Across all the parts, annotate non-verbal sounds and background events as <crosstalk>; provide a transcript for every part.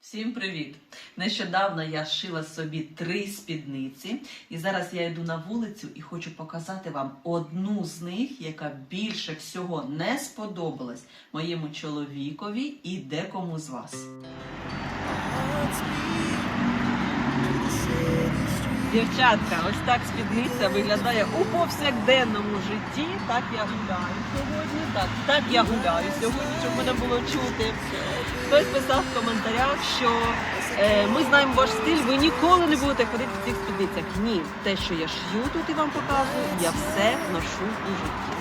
Всім привіт! Нещодавно я шила собі три спідниці, і зараз я йду на вулицю і хочу показати вам одну з них, яка більше всього не сподобалась моєму чоловікові і декому з вас. Дівчатка, ось так спідниця виглядає у повсякденному житті. Так я гуляю сьогодні. Так, так я гуляю сьогодні, щоб мене було чути. Хтось писав в коментарях, що е, ми знаємо ваш стиль, ви ніколи не будете ходити в цих спідницях. Ні, те, що я шью тут і вам показую, я все ношу у житті.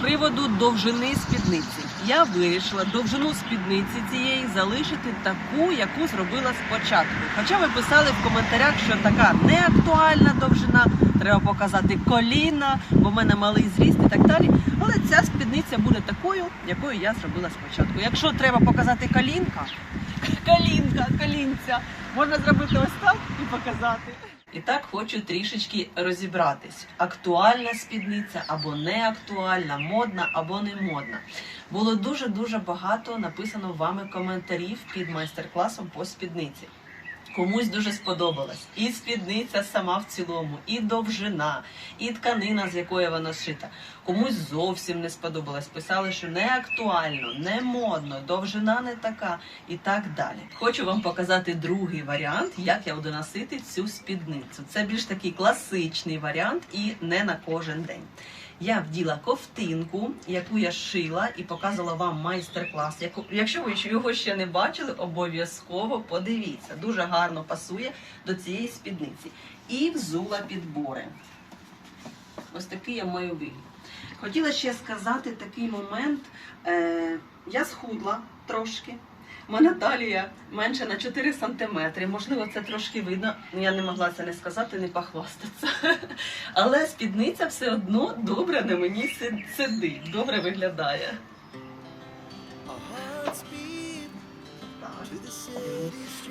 Приводу довжини спідниці. Я вирішила довжину спідниці цієї залишити таку, яку зробила спочатку. Хоча ви писали в коментарях, що така не актуальна довжина, треба показати коліна, бо в мене малий зріст і так далі. Але ця спідниця буде такою, якою я зробила спочатку. Якщо треба показати колінка, <laughs> колінка, колінця, можна зробити ось так і показати. І так хочу трішечки розібратись: актуальна спідниця або не актуальна, модна або не модна. Було дуже дуже багато написано вами коментарів під майстер-класом по спідниці. Комусь дуже сподобалась і спідниця сама в цілому, і довжина, і тканина, з якої вона шита. Комусь зовсім не сподобалась. Писали, що не актуально, не модно, довжина не така і так далі. Хочу вам показати другий варіант, як я буду носити цю спідницю. Це більш такий класичний варіант і не на кожен день. Я вділа ковтинку, яку я шила, і показувала вам майстер-клас. Якщо ви його ще не бачили, обов'язково подивіться. Дуже гарно пасує до цієї спідниці. І взула підбори. Ось такий я маю вигляд. Хотіла ще сказати такий момент. Е, я схудла трошки. Мене талія менше на 4 сантиметри. Можливо, це трошки видно. Я не могла це не сказати, не похвастатися. <laughs> Але спідниця все одно добре на мені сидить, добре виглядає.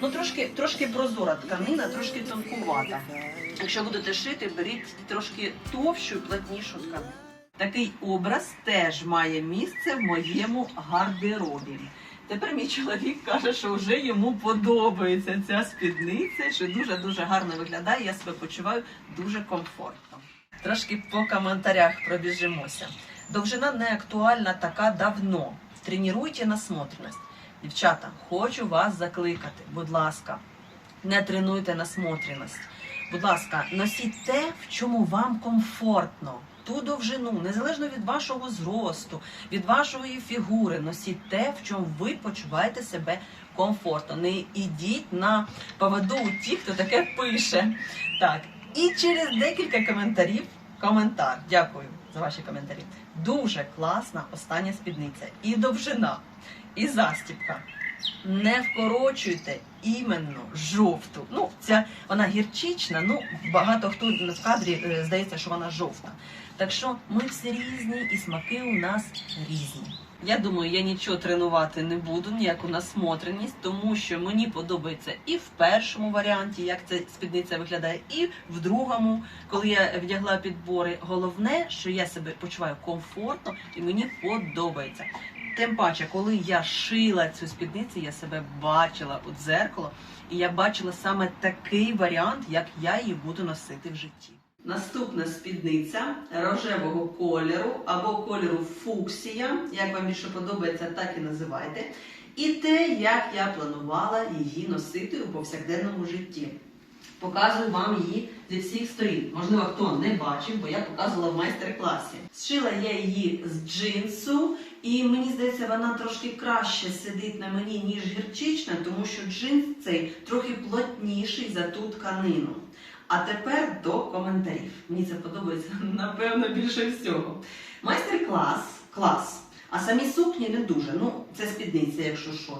Ну, трошки, трошки прозора тканина, трошки тонкувата. Якщо будете шити, беріть трошки товщу і плотнішу тканину. Такий образ теж має місце в моєму гардеробі. Тепер мій чоловік каже, що вже йому подобається ця спідниця, що дуже-дуже гарно виглядає. Я себе почуваю дуже комфортно. Трошки по коментарях пробіжимося. Довжина не актуальна така давно. Тренуйте насмотреність. Дівчата, хочу вас закликати, будь ласка, не тренуйте насмотреність. Будь ласка, носіть те, в чому вам комфортно. Ту довжину, незалежно від вашого зросту, від вашої фігури, носіть те, в чому ви почуваєте себе комфортно. Не ідіть на поводу у тих, хто таке пише. Так, і через декілька коментарів коментар. Дякую за ваші коментарі. Дуже класна остання спідниця. І довжина, і застібка. Не вкорочуйте іменно жовту. Ну, ця вона гірчична, ну багато хто в кадрі е, здається, що вона жовта. Так що ми всі різні і смаки у нас різні. Я думаю, я нічого тренувати не буду, ніяку насмотреність, тому що мені подобається і в першому варіанті, як ця спідниця виглядає, і в другому, коли я вдягла підбори. Головне, що я себе почуваю комфортно і мені подобається. Тим паче, коли я шила цю спідницю, я себе бачила у дзеркало, і я бачила саме такий варіант, як я її буду носити в житті. Наступна спідниця рожевого кольору або кольору фуксія, як вам більше подобається, так і називайте. І те, як я планувала її носити у повсякденному житті. Показую вам її зі всіх сторін. Можливо, хто не бачив, бо я показувала в майстер-класі. Зшила я її з джинсу, і мені здається, вона трошки краще сидить на мені, ніж гірчична, тому що джинс цей трохи плотніший за ту тканину. А тепер до коментарів. Мені це подобається, <laughs> напевно, більше всього. Майстер-клас, клас. А самі сукні не дуже. Ну, це спідниця, якщо що. е,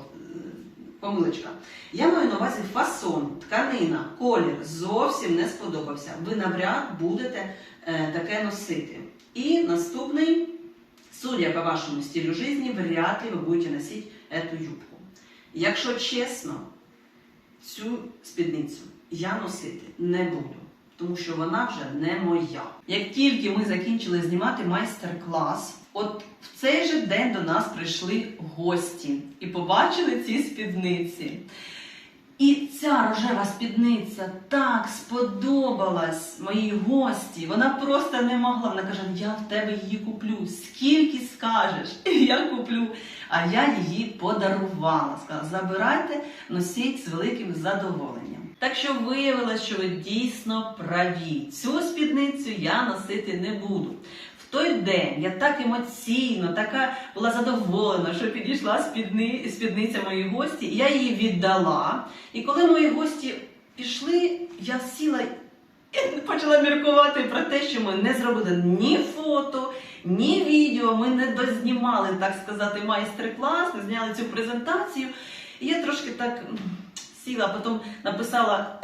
Помилочка. Я маю на увазі фасон, тканина, колір зовсім не сподобався. Ви навряд будете е, таке носити. І наступний, судя по вашому стилю житті, вряд ли ви будете носити эту юбку. Якщо чесно, цю спідницю я носити не буду. тому що вона вже не моя. Як тільки ми закінчили знімати майстер-клас, от в цей же день до нас прийшли гості і побачили ці спідниці. І ця рожева спідниця так сподобалась моїй гості. Вона просто не могла. Вона каже: я в тебе її куплю. Скільки скажеш, <laughs> я куплю. А я її подарувала. Сказала, забирайте, носіть з великим задоволенням. Так що виявилось, що ви дійсно праві. Цю спідницю я носити не буду. В той день я так емоційно, така була задоволена, що підійшла спідни, спідниця моїй гості, і я її віддала. І коли мої гості пішли, я сіла і <laughs> почала міркувати про те, що ми не зробили ні фото, ні відео. Ми не дознімали, так сказати, майстер-клас, не зняли цю презентацію. І я трошки так сіла, а потім написала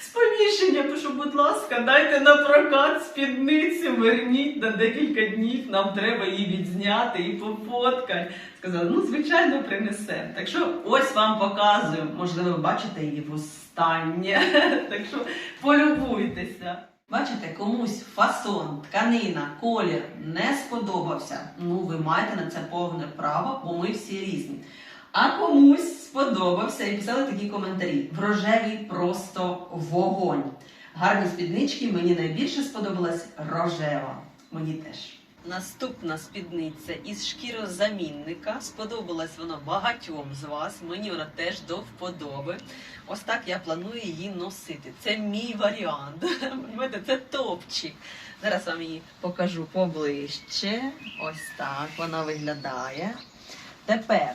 сповіщення, пишу, будь ласка, дайте на прокат спідницю, верніть на декілька днів, нам треба її відзняти і пофоткати. Сказала, ну, звичайно, принесе. Так що ось вам показую. Можливо, ви бачите її востаннє. <laughs> Так що полюбуйтеся. Бачите, комусь фасон, тканина, колір не сподобався. Ну, ви маєте на це повне право, бо ми всі різні. А комусь сподобався і писали такі коментарі. В рожевій просто вогонь. Гарні спіднички, мені найбільше сподобалась рожева. Мені теж. Наступна спідниця із шкірозамінника. Сподобалась вона багатьом з вас. Мені вона теж до вподоби. Ось так я планую її носити. Це мій варіант. Це топчик. Зараз вам її покажу поближче. Ось так вона виглядає. Тепер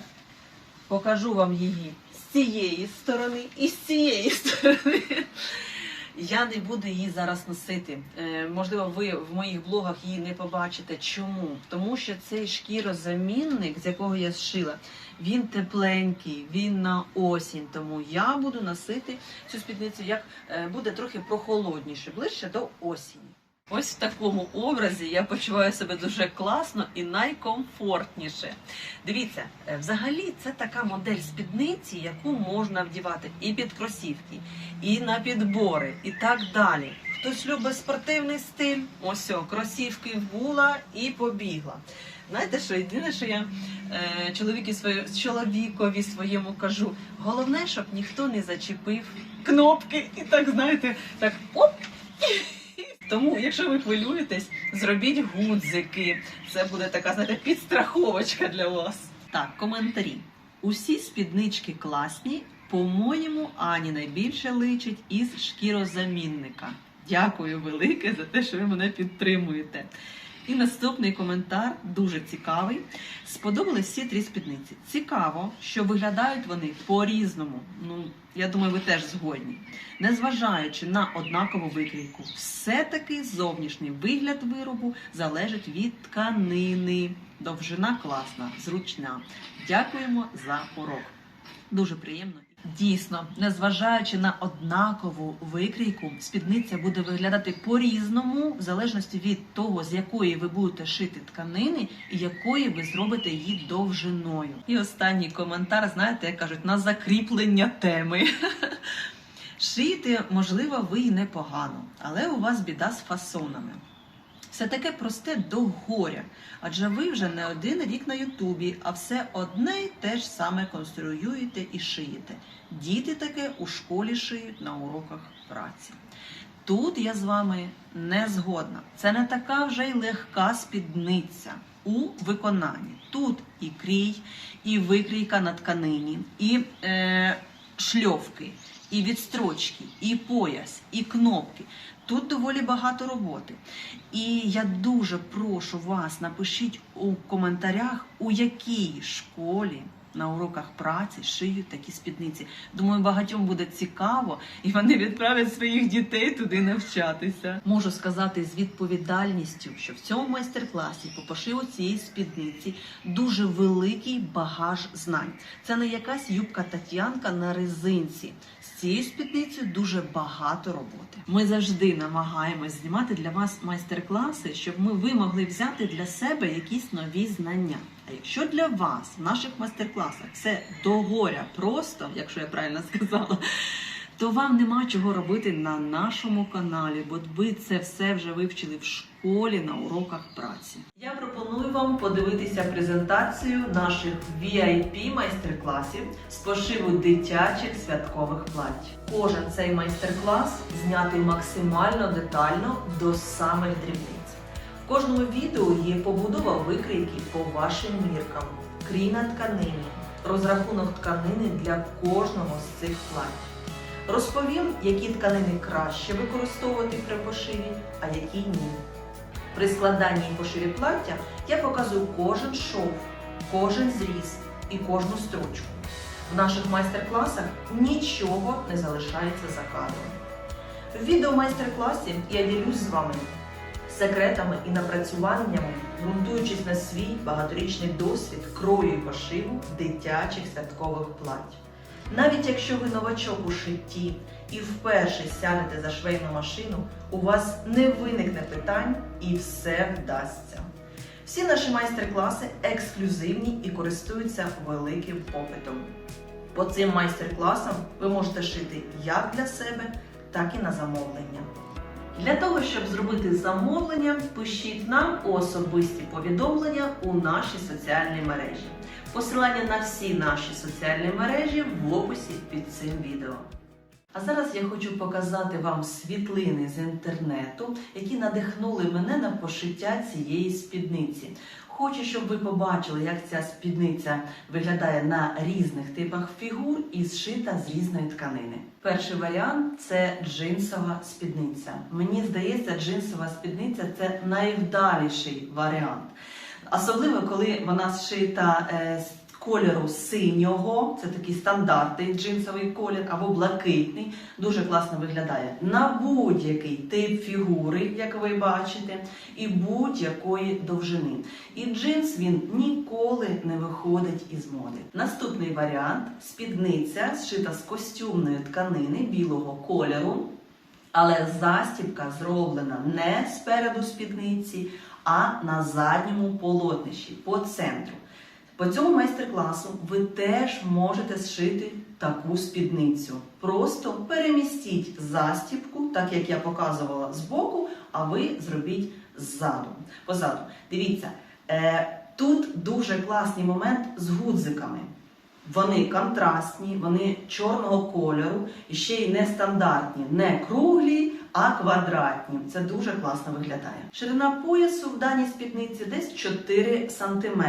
покажу вам її з цієї сторони і з цієї <laughs> сторони. Я не буду її зараз носити. Е, можливо, ви в моїх блогах її не побачите. Чому? Тому що цей шкірозамінник, з якого я зшила, він тепленький, він на осінь. Тому я буду носити цю спідницю, як е, буде трохи прохолодніше, ближче до осені. Ось в такому образі я почуваю себе дуже класно і найкомфортніше. Дивіться, е, взагалі це така модель спідниці, яку можна вдівати і під кросівки, і на підбори, і так далі. Хтось любить спортивний стиль, ось о, кросівки вбула і побігла. Знаєте що, єдине, що я е, чоловіки своє, чоловікові своєму кажу, головне, щоб ніхто не зачепив кнопки і так, знаєте, так оп. Тому, якщо ви хвилюєтесь, зробіть гудзики. Це буде така, знаєте, підстраховочка для вас. Так, коментарі. Усі спіднички класні. По-моєму, Ані найбільше личить із шкірозамінника. Дякую велике за те, що ви мене підтримуєте. І наступний коментар дуже цікавий. Сподобались всі три спідниці. Цікаво, що виглядають вони по-різному. Ну, я думаю, ви теж згодні. Незважаючи на однакову викрійку, все-таки зовнішній вигляд виробу залежить від тканини. Довжина класна, зручна. Дякуємо за урок. Дуже приємно. Дійсно, незважаючи на однакову викрійку, спідниця буде виглядати по-різному, в залежності від того, з якої ви будете шити тканини і якої ви зробите її довжиною. І останній коментар, знаєте, як кажуть, на закріплення теми. <laughs> Шити, можливо, ви й непогано, але у вас біда з фасонами. Все таке просте до горя, адже ви вже не один рік на Ютубі, а все одне й те ж саме конструюєте і шиєте. Діти таке у школі шиють на уроках праці. Тут я з вами не згодна. Це не така вже й легка спідниця у виконанні. Тут і крій, і викрійка на тканині, і е, шльовки, і відстрочки, і пояс, і кнопки. Тут доволі багато роботи. І я дуже прошу вас, напишіть у коментарях, у якій школі на уроках праці шиють такі спідниці. Думаю, багатьом буде цікаво, і вони відправлять своїх дітей туди навчатися. Можу сказати з відповідальністю, що в цьому майстер-класі по пошиву цієї спідниці дуже великий багаж знань. Це не якась юбка Тетянка на резинці. Цією спідницею дуже багато роботи. Ми завжди намагаємось знімати для вас майстер-класи, щоб ми ви могли взяти для себе якісь нові знання. А якщо для вас в наших майстер-класах все до горя просто, якщо я правильно сказала, то вам нема чого робити на нашому каналі, бо ви це все вже вивчили в школі на уроках праці. Я пропоную вам подивитися презентацію наших VIP майстер-класів з пошиву дитячих святкових плать. Кожен цей майстер-клас знятий максимально детально до самих дрібниць. В кожному відео є побудова викрійки по вашим міркам, крій на тканині, розрахунок тканини для кожного з цих плать. Розповім, які тканини краще використовувати при пошиві, а які ні. При складанні і пошиві плаття я показую кожен шов, кожен зріз і кожну строчку. В наших майстер-класах нічого не залишається за кадром. В відео-майстер-класі я ділюсь з вами секретами і напрацюваннями, ґрунтуючись на свій багаторічний досвід крою і пошиву дитячих святкових плать. Навіть якщо ви новачок у шитті і вперше сядете за швейну машину, у вас не виникне питань і все вдасться. Всі наші майстер-класи ексклюзивні і користуються великим попитом. По цим майстер-класам ви можете шити як для себе, так і на замовлення. Для того, щоб зробити замовлення, пишіть нам у особисті повідомлення у нашій соціальній мережі. Посилання на всі наші соціальні мережі в описі під цим відео. А зараз я хочу показати вам світлини з інтернету, які надихнули мене на пошиття цієї спідниці. Хочу, щоб ви побачили, як ця спідниця виглядає на різних типах фігур і зшита з різної тканини. Перший варіант це джинсова спідниця. Мені здається, джинсова спідниця це найвдаліший варіант. Особливо, коли вона зшита е, з кольору синього, це такий стандартний джинсовий колір, або блакитний, дуже класно виглядає на будь-який тип фігури, як ви бачите, і будь-якої довжини. І джинс він ніколи не виходить із моди. Наступний варіант спідниця, зшита з костюмної тканини білого кольору. Але застібка зроблена не спереду спідниці, а на задньому полотнищі по центру. По цьому майстер-класу ви теж можете зшити таку спідницю. Просто перемістіть застібку, так як я показувала збоку, а ви зробіть ззаду. Позаду. Дивіться, е, тут дуже класний момент з гудзиками. Вони контрастні, вони чорного кольору і ще й нестандартні, не круглі, а квадратні. Це дуже класно виглядає. Ширина поясу в даній спідниці десь 4 см.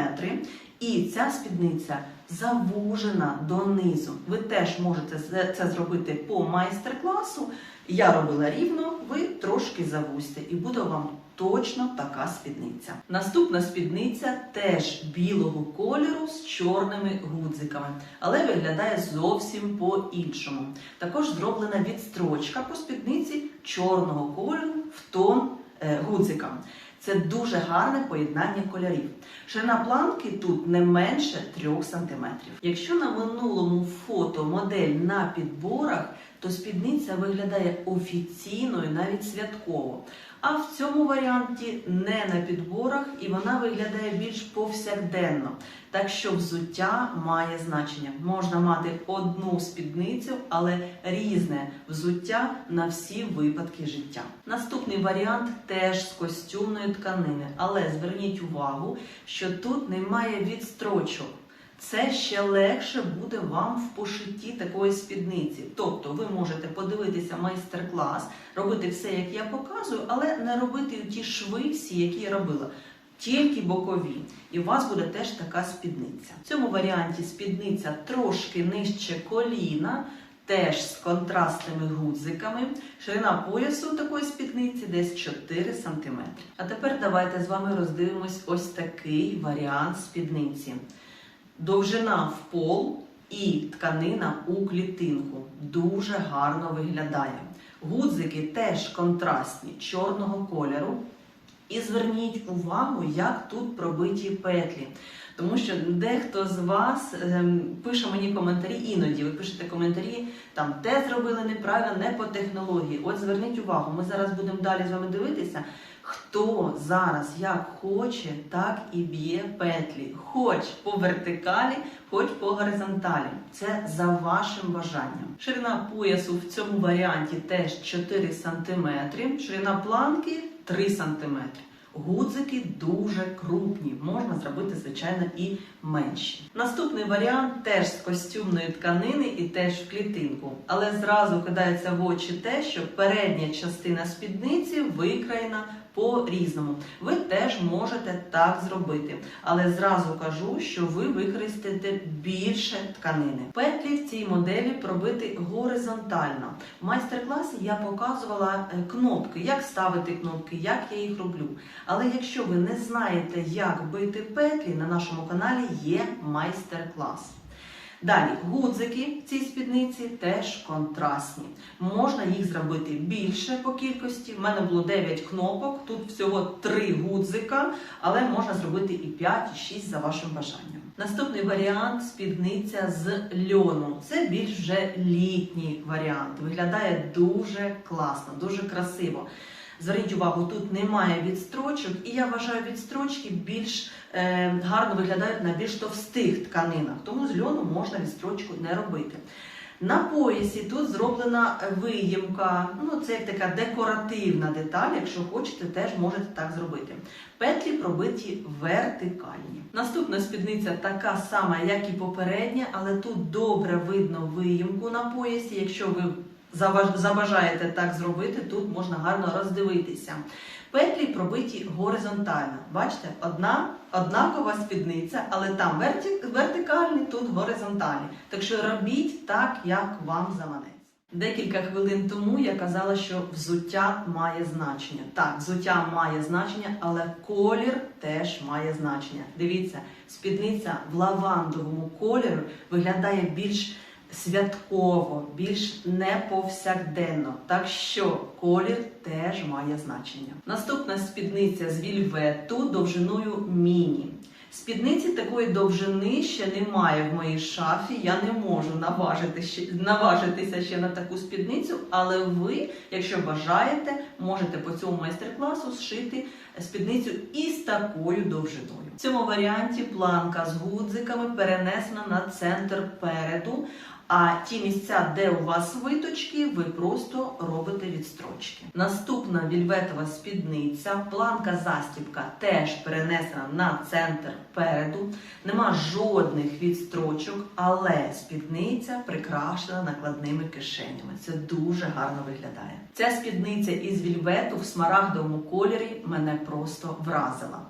І ця спідниця завужена донизу. Ви теж можете це- зробити по майстер-класу. Я робила рівно, ви трошки завузьте, і буде вам точно така спідниця. Наступна спідниця теж білого кольору з чорними гудзиками, але виглядає зовсім по-іншому. Також зроблена відстрочка по спідниці чорного кольору в тон е, гудзикам. Це дуже гарне поєднання кольорів. Ширина планки тут не менше 3 см. Якщо на минулому фото модель на підборах, то спідниця виглядає офіційною навіть святково. А в цьому варіанті не на підборах і вона виглядає більш повсякденно. Так що взуття має значення. Можна мати одну спідницю, але різне взуття на всі випадки життя. Наступний варіант теж з костюмної тканини, але зверніть увагу, що тут немає відстрочок. Це ще легше буде вам в пошитті такої спідниці. Тобто ви можете подивитися майстер-клас, робити все, як я показую, але не робити ті шви всі, які я робила. Тільки бокові, і у вас буде теж така спідниця. В цьому варіанті спідниця трошки нижче коліна, теж з контрастними гудзиками. Ширина поясу такої спідниці десь 4 см. А тепер давайте з вами роздивимось ось такий варіант спідниці. Довжина в пол і тканина у клітинку дуже гарно виглядає. Гудзики теж контрастні чорного кольору. І зверніть увагу, як тут пробиті петлі. Тому що дехто з вас ем, пише мені коментарі, іноді ви пишете коментарі, там те зробили неправильно, не по технології. От зверніть увагу, ми зараз будемо далі з вами дивитися. Хто зараз як хоче, так і б'є петлі, хоч по вертикалі, хоч по горизонталі. Це за вашим бажанням. Ширина поясу в цьому варіанті теж 4 см, ширина планки 3 см. Гудзики дуже крупні, можна зробити, звичайно, і менші. Наступний варіант теж з костюмної тканини і теж в клітинку. Але зразу кидається в очі те, що передня частина спідниці викраєна по-різному. Ви теж можете так зробити. Але зразу кажу, що ви використаєте більше тканини. Петлі в цій моделі пробити горизонтально. В майстер-класі я показувала е, кнопки, як ставити кнопки, як я їх роблю. Але якщо ви не знаєте, як бити петлі, на нашому каналі є майстер-клас. Далі, гудзики в цій спідниці теж контрастні. Можна їх зробити більше по кількості. У мене було 9 кнопок, тут всього 3 гудзика, але можна зробити і 5, і 6 за вашим бажанням. Наступний варіант спідниця з льону. Це більш вже літній варіант. Виглядає дуже класно, дуже красиво. Зверніть увагу, тут немає відстрочок, і я вважаю, відстрочки більш е, гарно виглядають на більш товстих тканинах, тому з льону можна відстрочку не робити. На поясі тут зроблена виємка, ну це як така декоративна деталь. Якщо хочете, теж можете так зробити. Петлі пробиті вертикальні. Наступна спідниця така сама, як і попередня, але тут добре видно виємку на поясі. Якщо ви забажаєте так зробити, тут можна гарно роздивитися. Петлі пробиті горизонтально. Бачите, одна однакова спідниця, але там вертикальні, тут горизонтальні. Так що робіть так, як вам заманеться. Декілька хвилин тому я казала, що взуття має значення. Так, взуття має значення, але колір теж має значення. Дивіться, спідниця в лавандовому кольорі виглядає більш святково, більш неповсякденно. Так що колір теж має значення. Наступна спідниця з вільвету довжиною міні. Спідниці такої довжини ще немає в моїй шафі. Я не можу наважити наважитися ще на таку спідницю, але ви, якщо бажаєте, можете по цьому майстер-класу зшити спідницю із такою довжиною. В цьому варіанті планка з гудзиками перенесена на центр переду. А ті місця, де у вас виточки, ви просто робите відстрочки. Наступна вільветова спідниця, планка застібка теж перенесена на центр переду. Нема жодних відстрочок, але спідниця прикрашена накладними кишенями. Це дуже гарно виглядає. Ця спідниця із вільвету в смарагдовому кольорі мене просто вразила.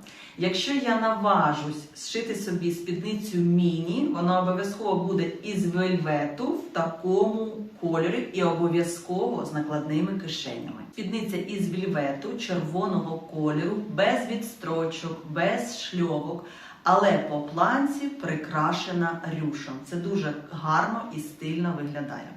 Якщо я наважусь зшити собі спідницю міні, вона обов'язково буде із вельвету в такому кольорі і обов'язково з накладними кишенями. Спідниця із вельвету червоного кольору, без відстрочок, без шльовок. Але по планці прикрашена рюшем. Це дуже гарно і стильно виглядає.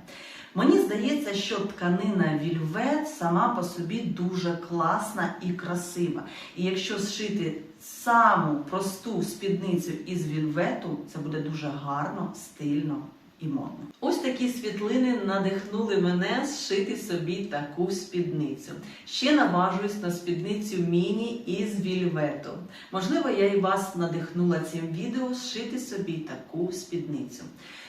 Мені здається, що тканина вільвет сама по собі дуже класна і красива. І якщо зшити саму просту спідницю із вільвету, це буде дуже гарно, стильно і модно. Ось такі світлини надихнули мене зшити собі таку спідницю. Ще наважуюсь на спідницю міні із вільвету. Можливо, я і вас надихнула цим відео зшити собі таку спідницю.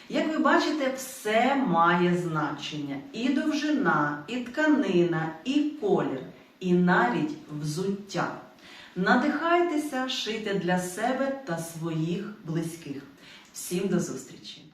Як ви бачите, все має значення: і довжина, і тканина, і колір, і навіть взуття. Надихайтеся шити для себе та своїх близьких. Всім до зустрічі!